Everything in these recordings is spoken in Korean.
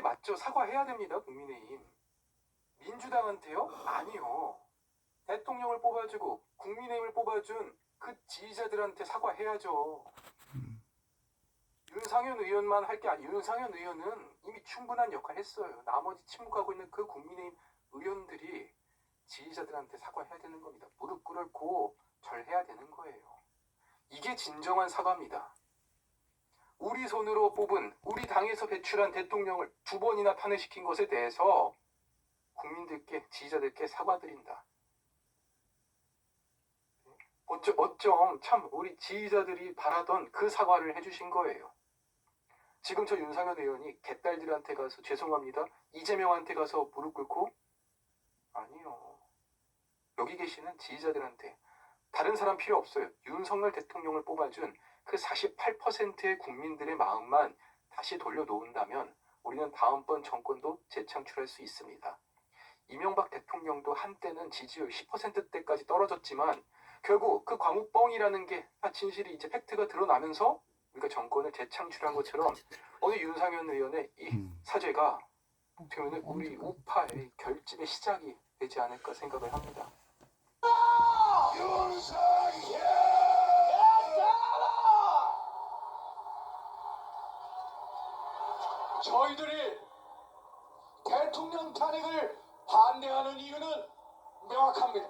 이게 맞죠? 사과해야 됩니다, 국민의힘. 민주당한테요? 아니요. 대통령을 뽑아주고 국민의힘을 뽑아준 그 지지자들한테 사과해야죠. 윤상현 의원만 할 게 아니 윤상현 의원은 이미 충분한 역할 했어요. 나머지 침묵하고 있는 그 국민의힘 의원들이 지지자들한테 사과해야 되는 겁니다. 무릎 꿇고 절해야 되는 거예요. 이게 진정한 사과입니다. 우리 손으로 뽑은 우리 당에서 배출한 대통령을 두 번이나 탄핵시킨 것에 대해서 국민들께 지지자들께 사과드린다. 어쩜, 어쩜 참 우리 지지자들이 바라던 그 사과를 해주신 거예요. 지금 저 윤상현 의원이 개딸들한테 가서 죄송합니다. 이재명한테 가서 무릎 꿇고 아니요. 여기 계시는 지지자들한테 다른 사람 필요 없어요. 윤석열 대통령을 뽑아준 그 48%의 국민들의 마음만 다시 돌려놓은다면 우리는 다음번 정권도 재창출할 수 있습니다. 이명박 대통령도 한때는 지지율 10%대까지 떨어졌지만 결국 그 광우뻥이라는 게 다 진실이 이제 팩트가 드러나면서 우리가 정권을 재창출한 것처럼 오늘 윤상현 의원의 이 음. 사죄가 되면 우리 우파의 결집의 시작이 되지 않을까 생각을 합니다. 저희들이 대통령 탄핵을 반대하는 이유는 명확합니다.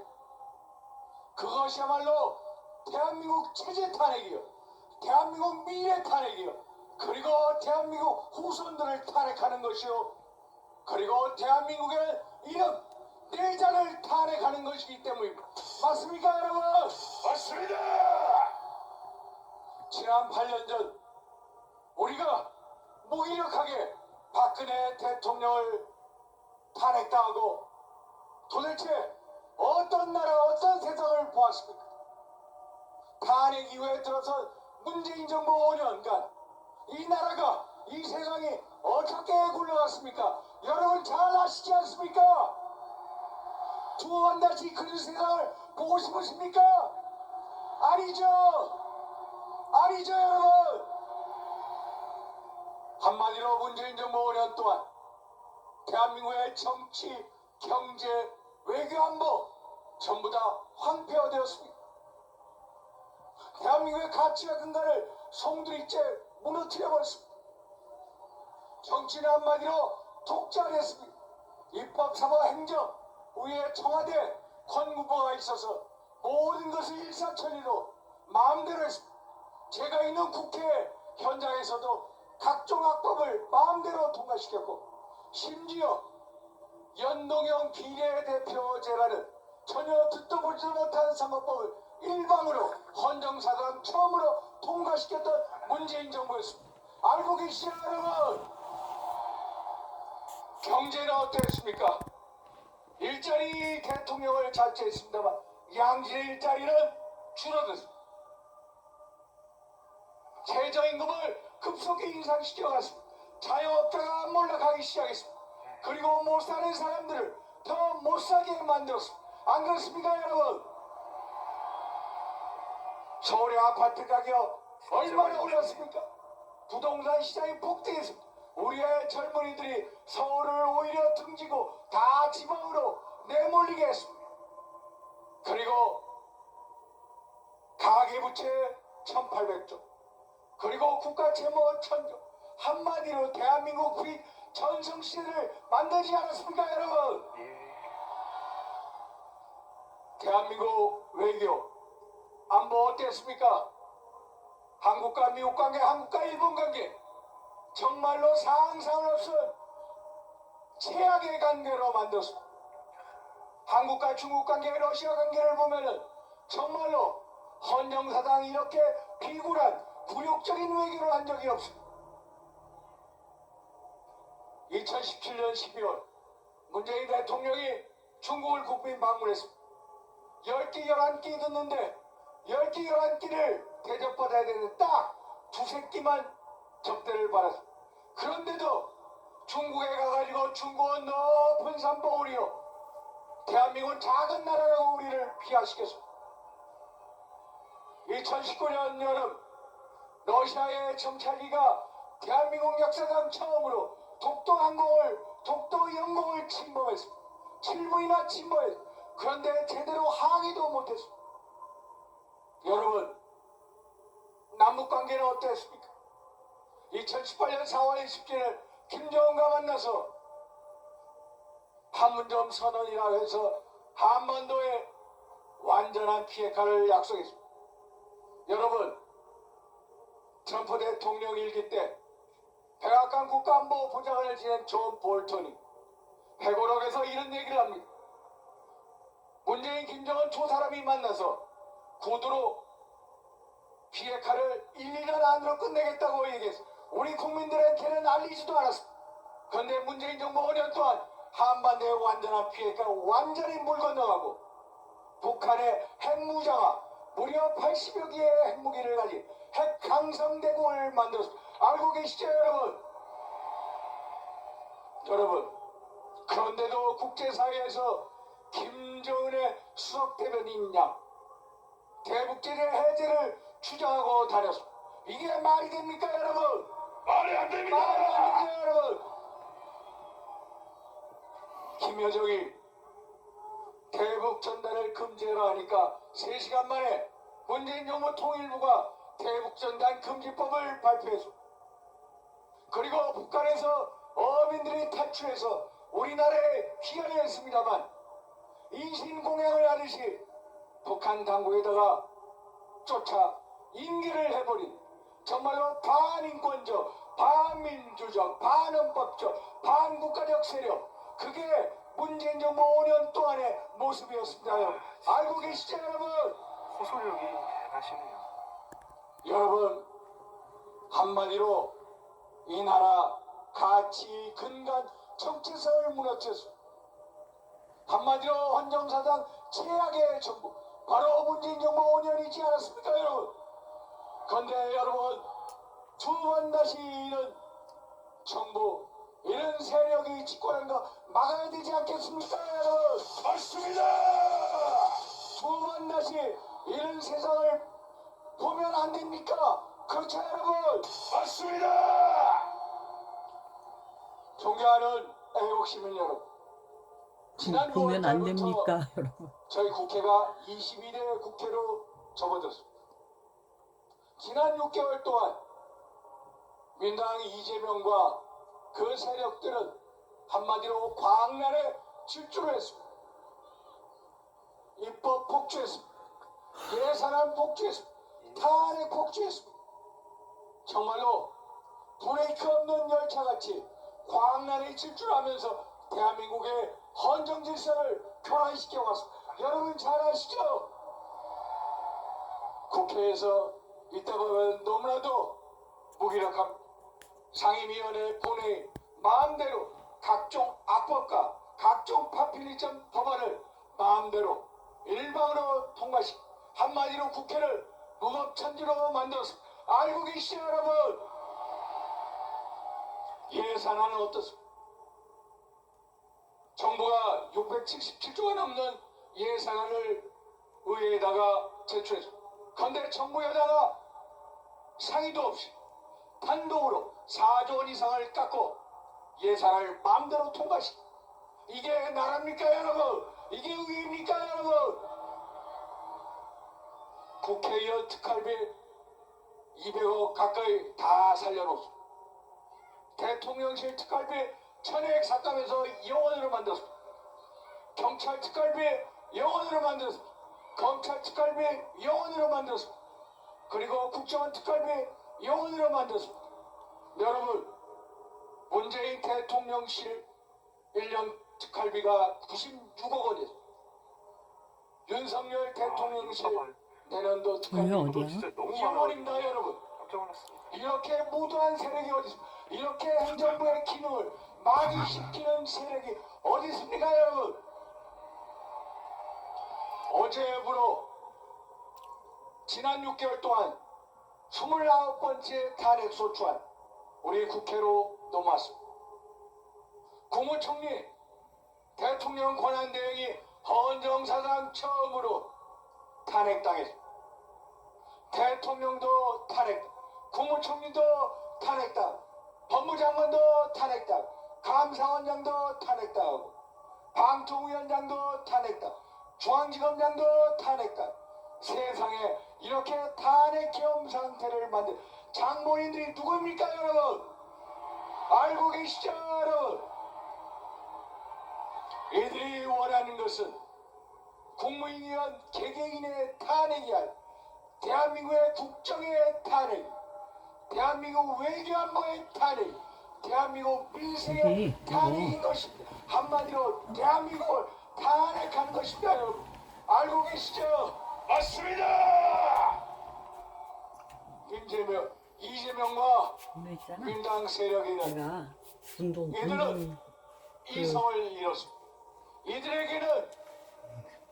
그것이야말로 대한민국 체제 탄핵이요. 대한민국 미래 탄핵이요. 그리고 대한민국 후손들을 탄핵하는 것이요. 그리고 대한민국의 이름, 내장을 탄핵하는 것이기 때문입니다. 맞습니까, 여러분? 맞습니다! 지난 8년 전 우리가 무기력하게 박근혜 대통령을 탄핵당하고 도대체 어떤 나라 어떤 세상을 보았습니까? 탄핵 이후에 들어서 문재인 정부 5년간 이 나라가 이 세상이 어떻게 굴러갔습니까? 여러분 잘 아시지 않습니까? 두 번 다시 그런 세상을 보고 싶으십니까? 아니죠. 아니죠 여러분. 한마디로 문재인 정부 5년 동안 대한민국의 정치, 경제, 외교 안보 전부 다 황폐화되었습니다. 대한민국의 가치와 근간을 송두리째 무너뜨려 버렸습니다. 정치는 한마디로 독자를 했습니다. 입법, 사법, 행정, 위에 청와대, 건국부가 있어서 모든 것을 일사천리로 마음대로 했습니다. 제가 있는 국회 현장에서도 각종 악법을 마음대로 통과시켰고 심지어 연동형 비례대표제라는 전혀 듣도 보지도 못한 선거법을 일방으로 헌정사상 처음으로 통과시켰던 문재인 정부였습니다. 알고 계시죠 여러분? 경제는 어땠습니까? 일자리 대통령을 자처했습니다만 양질 일자리는 줄어들었습니다. 최저임금을 급속히 인상시켜갔습니다. 자영업자가 몰락하기 시작했습니다. 그리고 못 사는 사람들을 더 못 사게 만들었습니다. 안 그렇습니까, 여러분? 서울의 아파트 가격 얼마나 올랐습니까? 부동산 시장이 폭등했습니다. 우리의 젊은이들이 서울을 오히려 등지고 다 지방으로 내몰리게 했습니다. 그리고 가계부채 1800조 그리고 국가 채무 1000조 한마디로 대한민국 빚 전성시대를 만들지 않았습니까 여러분? 예. 대한민국 외교 안보 어땠습니까? 한국과 미국 관계, 한국과 일본 관계 정말로 상상을 없을 최악의 관계로 만들었습니다. 한국과 중국 관계, 러시아 관계를 보면은 정말로 헌정사상 이렇게 비굴한 굴욕적인 외교를 한 적이 없습니다. 2017년 12월 문재인 대통령이 중국을 국빈 방문했습니다. 10개, 11개 듣는데 10개, 11개를 대접받아야 되는데 딱 두세 끼만 접대를 받았습니다. 그런데도 중국에 가가지고 중국은 높은 산봉우리요. 대한민국은 작은 나라라고 우리를 비하시켰습니다. 2019년 여름 러시아의 정찰기가 대한민국 역사상 처음으로 독도 항공을 독도 영공을 침범했습니다. 7부이나 침범했습니다. 그런데 제대로 항의도 못했습니다. 여러분 남북 관계는 어땠습니까? 2018년 4월 27일 김정은과 만나서 판문점 선언이라고 해서 한반도에 완전한 비핵화를 약속했습니다. 여러분 트럼프 대통령 일기 때 백악관 국가안보 보좌관을 지낸 존 볼턴이 회고록에서 이런 얘기를 합니다. 문재인, 김정은 두 사람이 만나서 구두로 비핵화를 1, 2년 안으로 끝내겠다고 얘기했어. 우리 국민들한테는 알리지도 않았습니다. 그런데 문재인 정부 5년 동안 한반도의 완전한 비핵화를 완전히 물 건너가고 북한의 핵무장화 무려 80여 개의 핵무기를 가진 핵 강성대국을 만들었습니다. 알고 계시죠 여러분? 여러분 그런데도 국제사회에서 김정은의 수석 대변인 양 대북제재 해제를 주장하고 다녔습니다. 이게 말이 됩니까 여러분? 말이 안 됩니다. 말이 안 되죠 여러분? 김여정이 대북 전단을 금지하라 하니까 3시간 만에 문재인 정부 통일부가 대북 전단 금지법을 발표했습니다. 그리고 북한에서 어민들이 탈출해서 우리나라에 귀환을 했습니다만 인신공양을 하듯이 북한 당국에다가 쫓아 임기를 해버린 정말로 반인권적, 반민주적, 반헌법적, 반국가적 세력 그게 문재인 정부 5년 동안의 모습이었습니다. 알고 계시죠 여러분? 호소력이 대단하시네요. 여러분 한마디로 이 나라 가치 근간 정체성을 무너뜨렸습니다. 한마디로 헌정사상 최악의 정부 바로 문재인 정부 5년이지 않았습니까 여러분? 그런데 여러분 두번 다시 이런 정부 이런 세력이 집권한 거 막아야 되지 않겠습니까 여러분? 맞습니다. 두 번 다시 이런 세상을 보면 안 됩니까? 그렇죠 여러분? 맞습니다. 존경하는 애국 시민 여러분 지난 보면 안 6월 달부터 됩니까, 여러분? 저희 국회가 22대 국회로 접어들었습니다. 지난 6개월 동안 민당 이재명과 그 세력들은 한마디로 광란에 질주를 했습니다. 입법 폭주했습니다. 예산안 폭주했습니다. 탄핵 폭주했습니다. 정말로 브레이크 없는 열차같이 광란에 질주하면서 대한민국의 헌정 질서를 교란시켜 왔습니다. 여러분 잘 아시죠? 국회에서 이따 보면 너무나도 무기력한 상임위원회 본회의 마음대로 각종 악법과 각종 파피리점 법안을 마음대로 일방으로 통과시 한마디로 국회를 무법천지로 만들었습니다. 알고 계시죠 여러분? 예산안은 어떻습니까? 정부가 677조가 넘는 예산안을 의회에다가 제출했습니다. 그런데 정부 여당가 상의도 없이 단독으로 4조 원 이상을 깎고 예산을 마음대로 통과시 이게 나라입니까 여러분? 이게 의회입니까 여러분? 국회의원 특활비 200억 가까이 다 살려놓습니다. 대통령실 특활비 천액 삭감해서 영원으로 만들었습니다. 경찰 특활비 영원으로 만들었습니다. 검찰 특활비 영원으로 만들었습니다. 그리고 국정원 특활비 영원으로 만들었습니다. 여러분, 문재인 대통령실 1년 특활비가 96억 원이었습니다. 윤석열 대통령실 아, 내년도 왜 특활비 어디야? 진짜 너무 2억 원입니다, 여러분. 깜짝 놀랐습니다. 이렇게 무도한 세력이 어디 있습니까? 이렇게 행정부의 기능을 마비시키는 세력이 어디 있습니까, 여러분? 어제부로 지난 6개월 동안 29번째 탄핵 소추안 우리 국회로 넘어왔습니다. 국무총리 대통령 권한 대행이 헌정사상 처음으로 탄핵당했습니다. 대통령도 탄핵, 국무총리도 탄핵당, 법무장관도 탄핵당, 감사원장도 탄핵당하고, 방통위원장도 탄핵당, 중앙지검장도 탄핵당. 세상에 이렇게 탄핵 겸 상태를 만든 장본인들이 누구입니까, 여러분? 알고 계시죠, 여러분? 이들이 원하는 것은 국무위원 개개인의 탄핵이 아니라 대한민국의 국정의 탄핵, 대한민국 외교안보의 탄핵, 대한민국 민생의 네, 탄핵인 것입니다. 한마디로 대한민국을 탄핵하는 것입니다, 여러분. 알고 계시죠? 맞습니다. 김재명, 이재명과. 민당 세력이는 내가 운동 얘들은 운동 이성을 잃었습니다. 이들에게는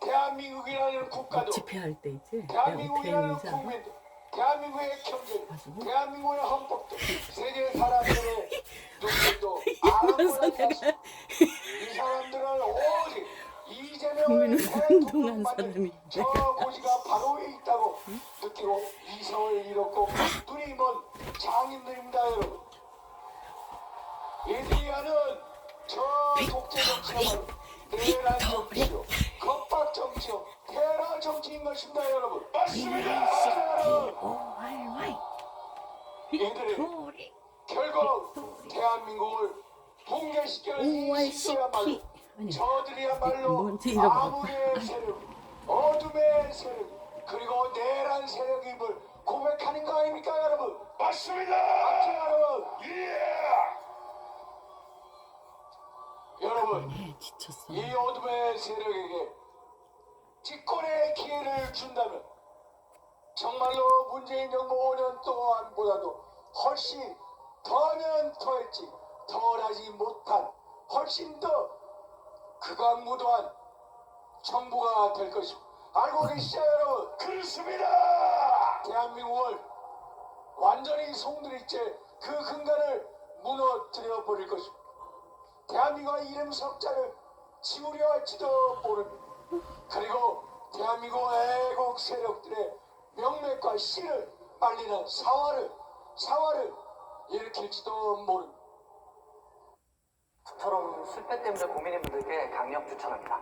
대한민국이라는 국가도 집회할 때 있지. 내가 대한민국이라는. 국민도 대한민국의 경제 가지고? 대한민국의 헌법도 세계 사람들의 눈물도 이러면서 아무나 내가 이 사람들은 오직 이재명을 대통령 만든 사람인데. 저 정치인 것입니다 여러분 맞습니다. 얘들이 빅토리 결국 대한민국을 붕괴시키는 이 오와이 시기야말로 시키 아니 저들이야말로. 아무의 세력, 어둠의 세력, 그리고 내란 세력임을 고백하는 거 아닙니까 여러분? 맞습니다. 맞죠 여러분? 예. 여러분 네. 이 어둠의 세력에게 집권의 기회를 준다면 정말로 문재인 정부 5년 동안보다도 훨씬 더면 더했지 덜하지 못한 훨씬 더 극악무도한 정부가 될 것입니다. 알고 계시죠 여러분? 그렇습니다. 대한민국을 완전히 송두리째 그 근간을 무너뜨려 버릴 것입니다. 대한민국의 이름 석자를 지우려 할지도 모릅니다. 그리고 대한민국 애국 세력들의 명맥과 씨를 빨리는 사화를 사화를 일으킬지도 모릅니다. 저처럼 술배 때문에 고민인 분들께 강력 추천합니다.